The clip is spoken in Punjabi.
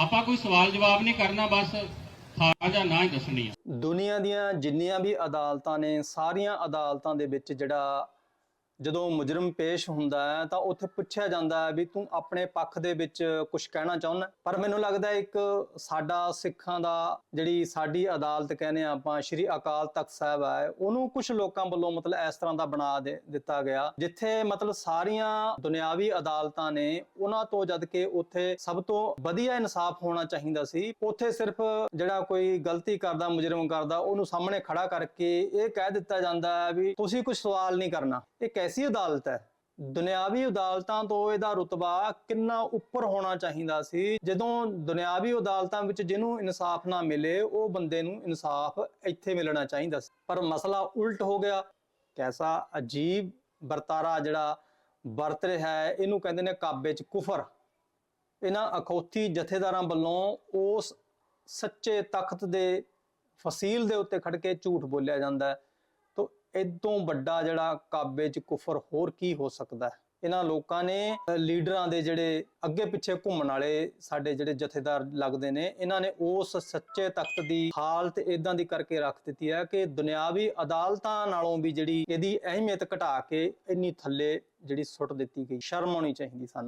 ਆਪਾਂ ਕੋਈ ਸਵਾਲ ਜਵਾਬ ਨਹੀਂ ਕਰਨਾ, ਬਸ ਹਾਂ ਜਾਂ ਨਾ ਹੀ ਦੱਸਣੀ ਆ। ਦੁਨੀਆ ਦੀਆਂ ਜਿੰਨੀਆਂ ਵੀ ਅਦਾਲਤਾਂ ਨੇ, ਸਾਰੀਆਂ ਅਦਾਲਤਾਂ ਦੇ ਵਿੱਚ ਜਿਹੜਾ ਜਦੋਂ ਮੁਜਰਮ ਪੇਸ਼ ਹੁੰਦਾ ਹੈ ਤਾਂ ਉੱਥੇ ਪੁੱਛਿਆ ਜਾਂਦਾ ਹੈ ਵੀ ਤੂੰ ਆਪਣੇ ਪੱਖ ਦੇ ਵਿੱਚ ਕੁਝ ਕਹਿਣਾ ਚਾਹੁੰਦਾ ਪਰ ਮੈਨੂੰ ਲੱਗਦਾ ਇੱਕ ਸਾਡਾ ਸਿੱਖਾਂ ਦਾ ਜਿਹੜੀ ਸਾਡੀ ਅਦਾਲਤ ਕਹਿੰਦੇ ਆ ਆਪਾਂ, ਸ਼੍ਰੀ ਅਕਾਲ ਤਖਤ ਸਾਹਿਬ ਹੈ, ਉਹਨੂੰ ਕੁਝ ਲੋਕਾਂ ਵੱਲੋਂ ਮਤਲਬ ਇਸ ਤਰ੍ਹਾਂ ਦਾ ਬਣਾ ਦੇ, ਦਿੱਤਾ ਗਿਆ, ਜਿੱਥੇ ਮਤਲਬ ਸਾਰੀਆਂ ਦੁਨਿਆਵੀ ਅਦਾਲਤਾਂ ਨੇ ਉਹਨਾਂ ਤੋਂ ਜਦ ਕਿ ਉੱਥੇ ਸਭ ਤੋਂ ਵਧੀਆ ਇਨਸਾਫ ਹੋਣਾ ਚਾਹੀਦਾ ਸੀ। ਉੱਥੇ ਸਿਰਫ ਜਿਹੜਾ ਕੋਈ ਗਲਤੀ ਕਰਦਾ, ਮੁਜਰਮ ਕਰਦਾ, ਉਹਨੂੰ ਸਾਹਮਣੇ ਖੜਾ ਕਰਕੇ ਇਹ ਕਹਿ ਦਿੱਤਾ ਜਾਂਦਾ ਹੈ ਵੀ ਤੁਸੀਂ ਕੁਝ ਸਵਾਲ ਨਹੀਂ ਕਰਨਾ। ਇਹ ਕੈਸੀ ਅਦਾਲਤ ਹੈ। ਦੁਨਿਆਵੀ ਅਦਾਲਤਾਂ ਤੋਂ ਇਹਦਾ ਰੁਤਬਾ ਕਿੰਨਾ ਉੱਪਰ ਹੋਣਾ ਚਾਹੀਦਾ ਸੀ। ਜਦੋਂ ਦੁਨਿਆਵੀ ਅਦਾਲਤਾਂ ਵਿੱਚ ਜਿਹਨੂੰ ਇਨਸਾਫ ਨਾ ਮਿਲੇ, ਉਹ ਬੰਦੇ ਨੂੰ ਇਨਸਾਫ ਇੱਥੇ ਮਿਲਣਾ ਚਾਹੀਦਾ ਸੀ। ਪਰ ਮਸਲਾ ਉਲਟ ਹੋ ਗਿਆ। ਕੈਸਾ ਅਜੀਬ ਵਰਤਾਰਾ ਜਿਹੜਾ ਵਰਤ ਰਿਹਾ ਹੈ, ਇਹਨੂੰ ਕਹਿੰਦੇ ਨੇ ਕਾਬੇ 'ਚ ਕੁਫਰ। ਇਹਨਾਂ ਅਖੌਤੀ ਜਥੇਦਾਰਾਂ ਵੱਲੋਂ ਉਸ ਸੱਚੇ ਤਖਤ ਦੇ ਫਸੀਲ ਦੇ ਉੱਤੇ ਖੜ ਕੇ ਝੂਠ ਬੋਲਿਆ ਜਾਂਦਾ ਹੈ। ਇਦੋਂ ਵੱਡਾ ਜਿਹੜਾ ਕਾਬੇ 'ਚ ਕੁਫਰ ਹੋਰ ਕੀ ਹੋ ਸਕਦਾ ਹੈ? ਇਹਨਾਂ ਲੋਕਾਂ ਨੇ ਲੀਡਰਾਂ ਦੇ ਜਿਹੜੇ ਅੱਗੇ ਪਿੱਛੇ ਘੁੰਮਣ ਵਾਲੇ ਸਾਡੇ ਜਿਹੜੇ ਜਥੇਦਾਰ ਲੱਗਦੇ ਨੇ, ਇਹਨਾਂ ਨੇ ਉਸ ਸੱਚੇ ਤਖਤ ਦੀ ਹਾਲਤ ਇਦਾਂ ਦੀ ਕਰਕੇ ਰੱਖ ਦਿੱਤੀ ਹੈ ਕਿ ਦੁਨਿਆਵੀ ਅਦਾਲਤਾਂ ਨਾਲੋਂ ਵੀ ਜਿਹੜੀ ਇਹਦੀ ਅਹਿਮੀਅਤ ਘਟਾ ਕੇ ਇੰਨੀ ਥੱਲੇ ਜਿਹੜੀ ਸੁੱਟ ਦਿੱਤੀ ਗਈ। ਸ਼ਰਮ ਆਉਣੀ ਚਾਹੀਦੀ ਸਾਨੂੰ।